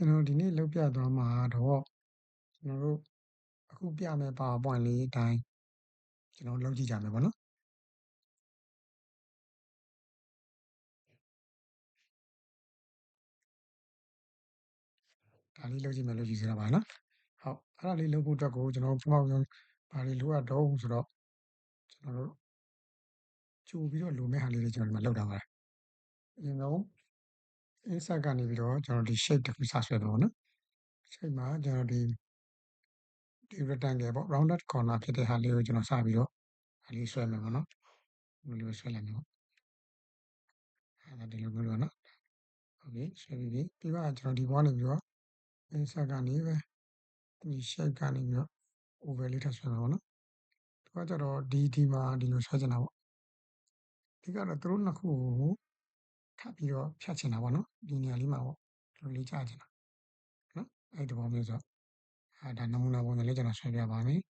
ကျွန်တော်ဒီနေ့လုပ်ပြသွားမှာတော့ကျွန်တော်တို့အခုပြမယ့် PowerPoint လေးအတိုင်းကျွန်တော်လုပ်ကြည့်ကြမယ်ပေါ့နော်ဒါလေးလုပ်ကြည့်မယ်လို့ယူဆတာပါနော်ဟုတ်အဲ့ဒါလေးလုပ်ဖို့အတွက်ကိုကျွန်တော်ပထမဆုံးဘာတွေလိုအပ်တော့ဆိုတော့ကျွန်တော်တို့ကြိုပြီးတော့လိုမဲ့ဟာလေးတွေကျွန်တော်ဒီမှာလုပ်ထားပါတယ်အရင်ဆုံး insert ကနေပြီးတော့ကျွန်တော်ဒီ shape တစ်ခုစဆွဲတော့နော် shape မှာကျွန်တော်ဒီဒီ rectangle ပေါ့ rounded corner ဖြစ်တဲ့ဟာလေးကိုကျွန်တော်စပြီးတော့ဟာလေးဆွဲမယ်ပေါ့နော်ဒီလိုဆွဲလိုက်မယ်ပေါ့အဲ့ဒါဒီလိုမျိုးလို့နော် okay ဆွဲပြီးပြီပြီးတော့ကျွန်တော်ဒီဘောကနေပြီးတော့ insert ကနေပဲဒီ shape ကနေပြီးတော့ over လေးထပ်ဆွဲမယ်ပေါ့နော်ဒီကကြတော့ဒီဒီမှာဒီလိုဆွဲချင်တာပေါ့ဒီကတော့သူတို့နှစ်ခုကို ထပ်ပြီးတော့ဖြတ်ချင်တာပေါ့နော်ဒီနေရာလေးမှာပေါ့ဒီလိုလေးကြားချင်တာနော်အဲ့ဒီဘောမျိုးဆိုအဲဒါနမူနာပုံစံလေးကျွန်တော်ဆွဲပြပါမယ်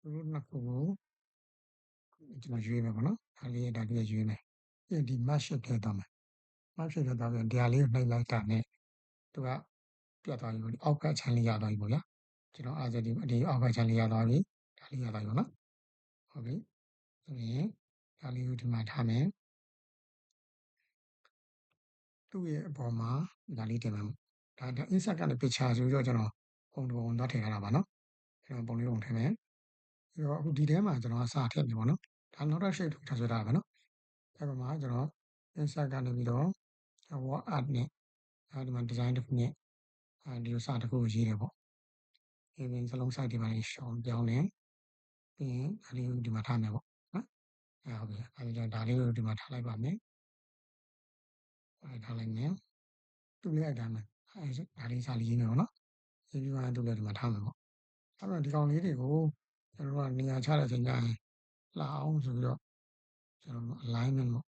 သူတို့နှစ်ခုကိုကျွန်တော်ရွေးမယ်ပေါ့နော်ဒါလေးဒါလေးရွေးမယ်ပြီးဒီ match shape ထဲသွားမယ် match shape ထဲသွားပြီးဒီဟာလေးကိုနှိပ်လိုက်တာနဲ့သူက ပြတ်သွားပြီပေါ့ဒီအောက်ကချမ်းလေးရသွားပြီပေါ့ဗျာကျွန်တော်အားစဒီဒီအောက်ကချမ်းလေးရသွားပြီဒါလေးရသွားပြီပေါ့နော်ဟုတ်ပြီဆိုရင်ဒါလေးကိုဒီမှာထားမယ်သူ့ရဲ့အပေါ်မှာဒါလေးတင်မယ်ဒါဒါ insert ကနေ picture ဆိုပြီးတော့ကျွန်တော်ပုံတစ်ပုံသွားထည့်ထားတာပါနော်ကျွန်တော်ပုံလေးပုံထည့်မယ်ပြီးတော့အခုဒီထဲမှာကျွန်တော်အစာထည့်ပြီပေါ့နော်ဒါနောက်တစ် shape ထပ်ဆွဲထားတာပါနော်အဲ့ပေါ်မှာကျွန်တော် insert ကနေပြီးတော့ word art နဲ့အဲဒီမှာ design တစ်ခုနဲ့ အဲဒီလိုစာတစ်ခုကိုရေးတယ်ပေါ့ဒီပြင်စလုံး site တွေမှာရှောင်းပြောင်းတယ်ပြီးရင်ဒါလေးကိုဒီမှာထားမယ်ပေါ့နော်အဲဟုတ်ပြီအဲဒီတော့ဒါလေးကိုဒီမှာထားလိုက်ပါမယ်အဲထားလိုက်မယ်သူ့လေးလိုက်တာမယ်အဲဒါလေးစာလေးရေးမယ်ပေါ့နော်ရေးပြီးမှသူ့လေးဒီမှာထားမယ်ပေါ့အဲ့တော့ဒီကောင်လေးတွေကိုကျွန်တော်တို့ကနေရာချတဲ့အချိန်ကျရင်လှအောင်ဆိုပြီးတော့ကျွန်တော်တို့ alignment ပေါ့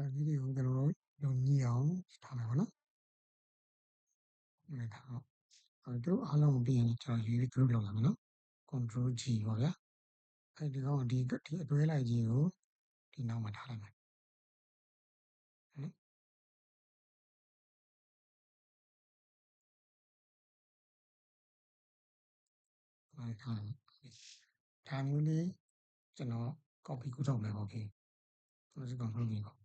ဒါလေးတွေကိုကျွန်တော်တို့လုံညီအောင်ထားမယ်ပေါ့နော်ဒီထားတော့အဲသူအားလုံးကိုပြီးရင်ကျွန်တော်ရေးပြီး group လုပ်လာမယ်နော် control G ပေါ့ဗျာအဲဒီကောင်ဒီဒီအတွဲလိုက်ကြီးကိုဒီနောက်မှာထားလိုက်မယ်နော်အဲထားလိုက်ဒါမျိုးလေးကျွန်တော် copy ကူးထုတ်မယ်ပေါ့ခင်ကျွန်တော်စကောင်လုပ်နေပေါ့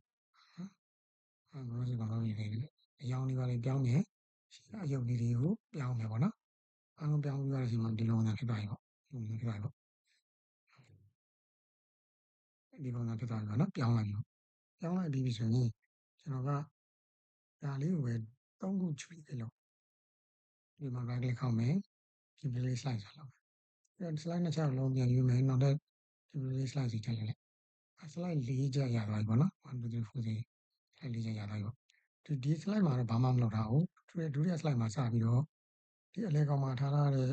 နော်အဲကျွန်တော်စကောင်လုပ်နေတယ်အယောင်လေးပါလေးပြောင်းမယ်ရှိအယုတ်လေးတွေကိုပြောင်းမယ်ပေါ့နော်အားလုံးပြောင်းပြီးရတဲ့အချိန်မှာဒီလိုဝင်ဖြစ်သွားပြီပေါ့ဒီလိုဖြစ်သွားပြီပေါ့ဒီပုံစံဖြစ်သွားပြီပေါ့နော်ပြောင်းလိုက်ပြီပြောင်းလိုက်ပြီးပြီဆိုရင်ကျွန်တော်ကဒါလေးကိုပဲသုံးခုချွေလိုက်လို့ဒီမှာ right click ခောက်မယ် display slide ဆိုလောက်အဲ့ slide နှစ်ချက်လုံးပြန်ယူမယ်နောက်တဲ့ display slide စီထည့်လိုက်လိုက် slide ၄ချက်ရသွားပြီပေါ့နော်1 2 3 4 slide ၄ချက်ရသွားပြီပေါ့ဒီဒီ slide မှာတော့ဘာမှမလုပ်ထားဘူးဒုတိယ slide မှာစပြီးတော့ဒီအလဲကောင်မှာထားထားတဲ့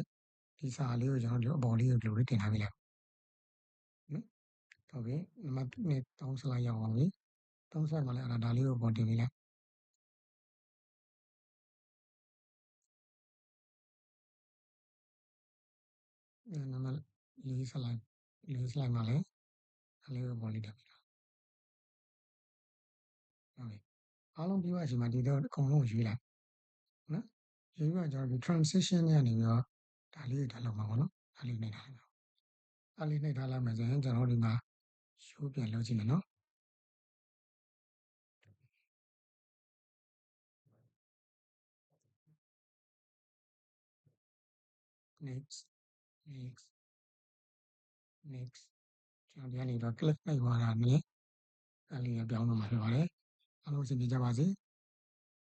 ဒီစာလေးကိုကျွန်တော်ဒီအပေါ်လေးကိုဒီလိုလေးတင်ထားပေးလိုက်နော်ဟုတ်ပြီနံပါတ်1 3 slide ရောက်အောင်ပြီ3 slide မှာလည်းအဲ့ဒါဒါလေးကိုပေါ်တင်ပေးလိုက်နံပါတ်4 slide 4 slide မှာလည်းဒါလေးကိုပေါ်လေးတက်ပေးတာဟု အားလုံးပြီးသွားချိန်မှာဒီတော့အကုန်လုံးရွေးလိုက်နော်ရွေးပြီးတော့ကျွန်တော်ဒီ transition နဲ့ကနေပြီးတော့ဒါလေးကိုထားလောက်မှာပေါ့နော်ဒါလေးနှိပ်ထားလိုက်မယ်ဒါလေးနှိပ်ထားလိုက်မယ်ဆိုရင်ကျွန်တော်ဒီမှာ show ပြန်လုပ်ကြည့်မယ်နော် next next next ကျွန်တော်ဒီကနေတော့ click နှိပ်သွားတာနဲ့အဲ့လေးပြောင်းတော့မှာဖြစ်ပါတယ် အားလုံးအဆင်ပြေကြပါစေ